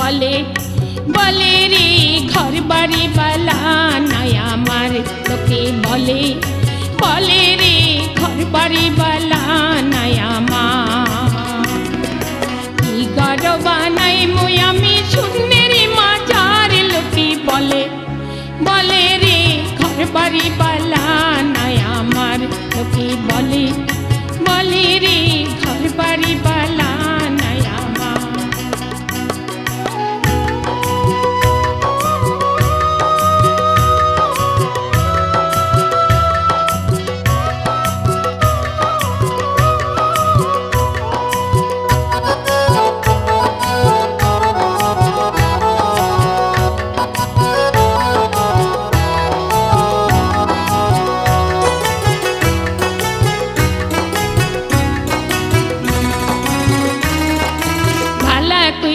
বলে বলে রে ঘর বাড়ি বালা নাই আমার লোকে বলে বলে রে ঘর বাড়ি বালা নাই আমার। নাই মুই আমি শূন্যের মাজার, লোকে বলে বলে রে ঘর বাড়ি বালা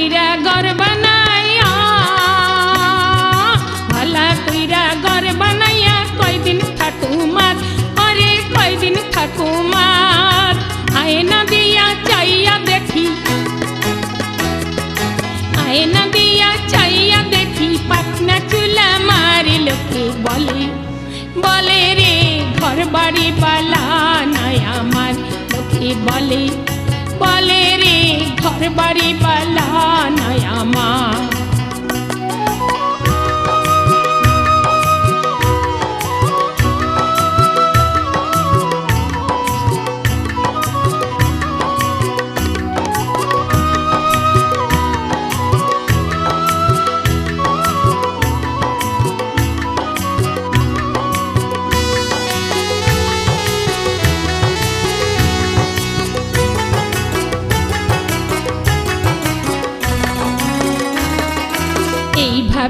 কইরা ঘর বানাইয়া ভালা কইরা ঘর বানাইয়া কয়দিন ঠাকুমার আরে কয়দিন ঠাকুমার আয়না দিয়া চাইয়া দেখি। আয়না দিয়া চাইয়া দেখি, পাটনা চুলা মারি লোকে বলে বলে রে ঘর বাড়ি পালা নাই আমার, লোকে বলে বলে রে ঘর বাড়ি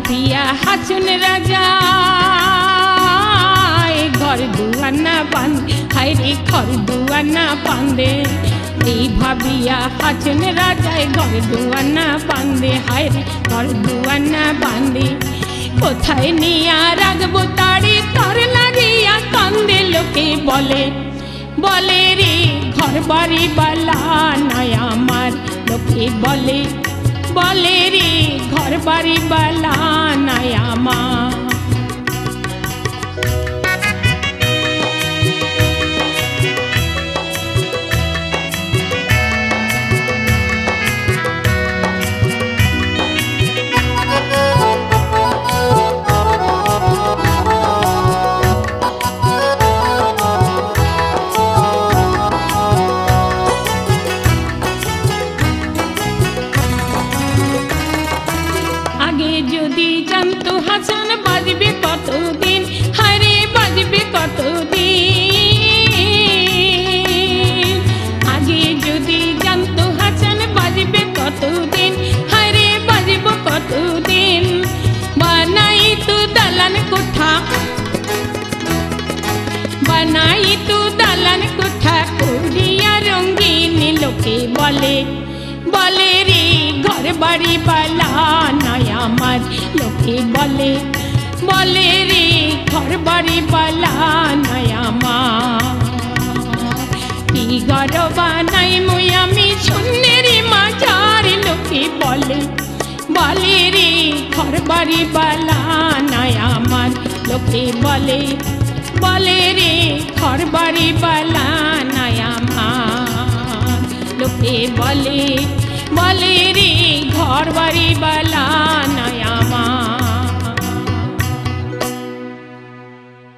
ভাবিয়া হাসুন রাজা। ঘর দুয়ানা বান্ধে হাইরে ঘর দুয়ানা বান্ধে এই ভাবিয়া হাসুন রাজায় ঘর দুয়ানা বান্ধে হাইরে ঘর দুয়ানা বান্ধে কোথায় নিয়া রাখব তারে? তার লাগিয়া কান্দে লোকে বলে। বলে রে, ঘর বাড়ি বালা নাই আমার। লোকে বলে বলে রে, ঘর বাড়ি বালা কোঠা। বানাই তো দালান কোঠা, করিয়া রঙ্গিন লোকে বলে। বলে রে ঘর বাড়ি পালা নয় আমার, লোকে বলে। বলে রে ঘর বাড়ি পালা নয় আমার। কি গরবা বাড়ি পালা নয় আমার। লোকে বলে বলে রে ঘর বাড়ি নয় আমার। লোকে বলে বলে রে ঘর বাড়ি বালা